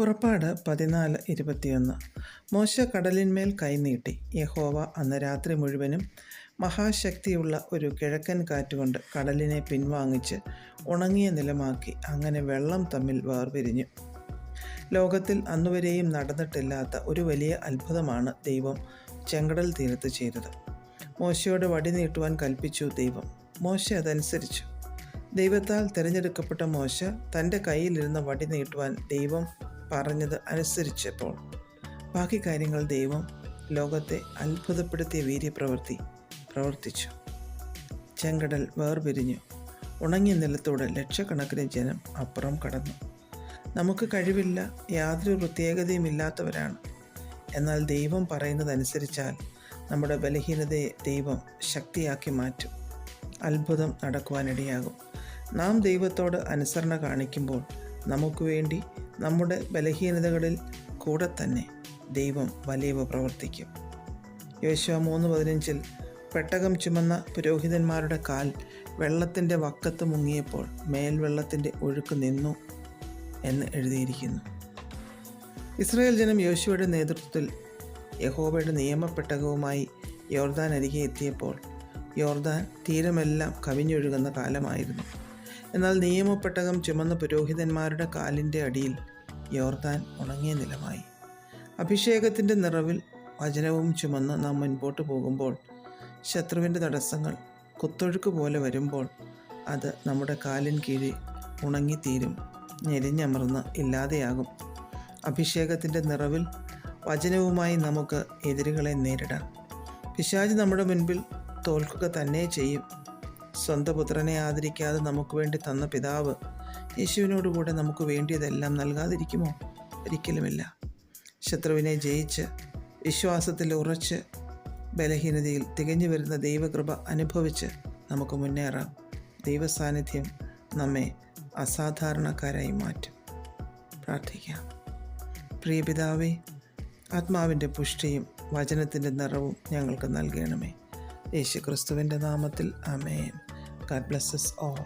പുറപ്പാട് പതിനാല് ഇരുപത്തിയൊന്ന്. മോശ കടലിന്മേൽ കൈനീട്ടി യഹോവ അന്ന് രാത്രി മുഴുവനും മഹാശക്തിയുള്ള ഒരു കിഴക്കൻ കാറ്റുകൊണ്ട് കടലിനെ പിൻവാങ്ങിച്ച് ഉണങ്ങിയ നിലമാക്കി. അങ്ങനെ വെള്ളം തമ്മിൽ വേർപിരിഞ്ഞു. ലോകത്തിൽ അന്നുവരെയും നടന്നിട്ടില്ലാത്ത ഒരു വലിയ അത്ഭുതമാണ് ദൈവം ചെങ്കടൽ തീരത്ത് ചെയ്തത്. മോശയോട് വടി നീട്ടുവാൻ കൽപ്പിച്ചു ദൈവം. മോശ അതനുസരിച്ചു. ദൈവത്താൽ തിരഞ്ഞെടുക്കപ്പെട്ട മോശ തന്റെ കയ്യിലിരുന്ന വടി നീട്ടുവാൻ ദൈവം പറഞ്ഞത് അനുസരിച്ചപ്പോൾ ബാക്കി കാര്യങ്ങൾ ദൈവം ലോകത്തെ അത്ഭുതപ്പെടുത്തിയ വീര്യപ്രവൃത്തി പ്രവർത്തിച്ചു. ചെങ്കടൽ വേർപിരിഞ്ഞു. ഉണങ്ങിയ നിലത്തോടെ ലക്ഷക്കണക്കിന് ജനം അപ്പുറം കടന്നു. നമുക്ക് കഴിവില്ല യാതൊരു പ്രത്യേകതയും ഇല്ലാത്തവരാണ്. എന്നാൽ ദൈവം പറയുന്നതനുസരിച്ചാൽ നമ്മുടെ ബലഹീനതയെ ദൈവം ശക്തിയാക്കി മാറ്റും. അത്ഭുതം നടക്കുവാനിടയാകും. നാം ദൈവത്തോട് അനുസരണ കാണിക്കുമ്പോൾ നമുക്ക് വേണ്ടി നമ്മുടെ ബലഹീനതകളിൽ കൂടെ തന്നെ ദൈവം വലിയവ പ്രവർത്തിക്കും. യോശുവ മൂന്ന് പതിനഞ്ചിൽ പെട്ടകം ചുമന്ന പുരോഹിതന്മാരുടെ കാൽ വെള്ളത്തിന്റെ വക്കത്ത് മുങ്ങിയപ്പോൾ മേൽവെള്ളത്തിന്റെ ഒഴുക്ക് നിന്നു എന്ന് എഴുതിയിരിക്കുന്നു. ഇസ്രായേൽ ജനം യോശുവയുടെ നേതൃത്വത്തിൽ യഹോബയുടെ നിയമപ്പെട്ടകവുമായി യോർദാൻ അരികെ എത്തിയപ്പോൾ യോർദാൻ തീരമെല്ലാം കവിഞ്ഞൊഴുകുന്ന കാലമായിരുന്നു. എന്നാൽ നിയമപ്പെട്ടകം ചുമന്ന പുരോഹിതന്മാരുടെ കാലിന്റെ അടിയിൽ യോർദാൻ ഉണങ്ങിയ നിലമായി. അഭിഷേകത്തിന്റെ നിറവിൽ വചനവും ചുമന്ന് നാം മുൻപോട്ട് പോകുമ്പോൾ ശത്രുവിന്റെ തടസ്സങ്ങൾ കുത്തൊഴുക്ക് പോലെ വരുമ്പോൾ അത് നമ്മുടെ കാലിൻ കീഴിൽ ഉണങ്ങിത്തീരും ഞെരിഞ്ഞമർന്ന് ഇല്ലാതെയാകും. അഭിഷേകത്തിന്റെ നിറവിൽ വചനവുമായി നമുക്ക് എതിരുകളെ നേരിടാം. പിശാജ് നമ്മുടെ മുൻപിൽ തോൽക്കുക തന്നെ ചെയ്യും. സ്വന്തം പുത്രനെ ആദരിക്കാതെ നമുക്ക് വേണ്ടി തന്ന പിതാവ് യേശുവിനോടുകൂടെ നമുക്ക് വേണ്ടിയതെല്ലാം നൽകാതിരിക്കുമോ? ഒരിക്കലുമില്ല. ശത്രുവിനെ ജയിച്ച് വിശ്വാസത്തിൽ ഉറച്ച് ബലഹീനതയിൽ തികഞ്ഞു വരുന്ന ദൈവകൃപ അനുഭവിച്ച് നമുക്ക് മുന്നേറാം. ദൈവസാന്നിധ്യം നമ്മെ അസാധാരണക്കാരായി മാറ്റും. പ്രാർത്ഥിക്കാം. പ്രിയ പിതാവേ ആത്മാവിന്റെ പുഷ്ടിയും വചനത്തിന്റെ നിറവും ഞങ്ങൾക്ക് നൽകണമേ. യേശു ക്രിസ്തുവിന്റെ നാമത്തിൽ അമേൻ ഗാഡ് ബ്ലസ്സസ് ഓൾ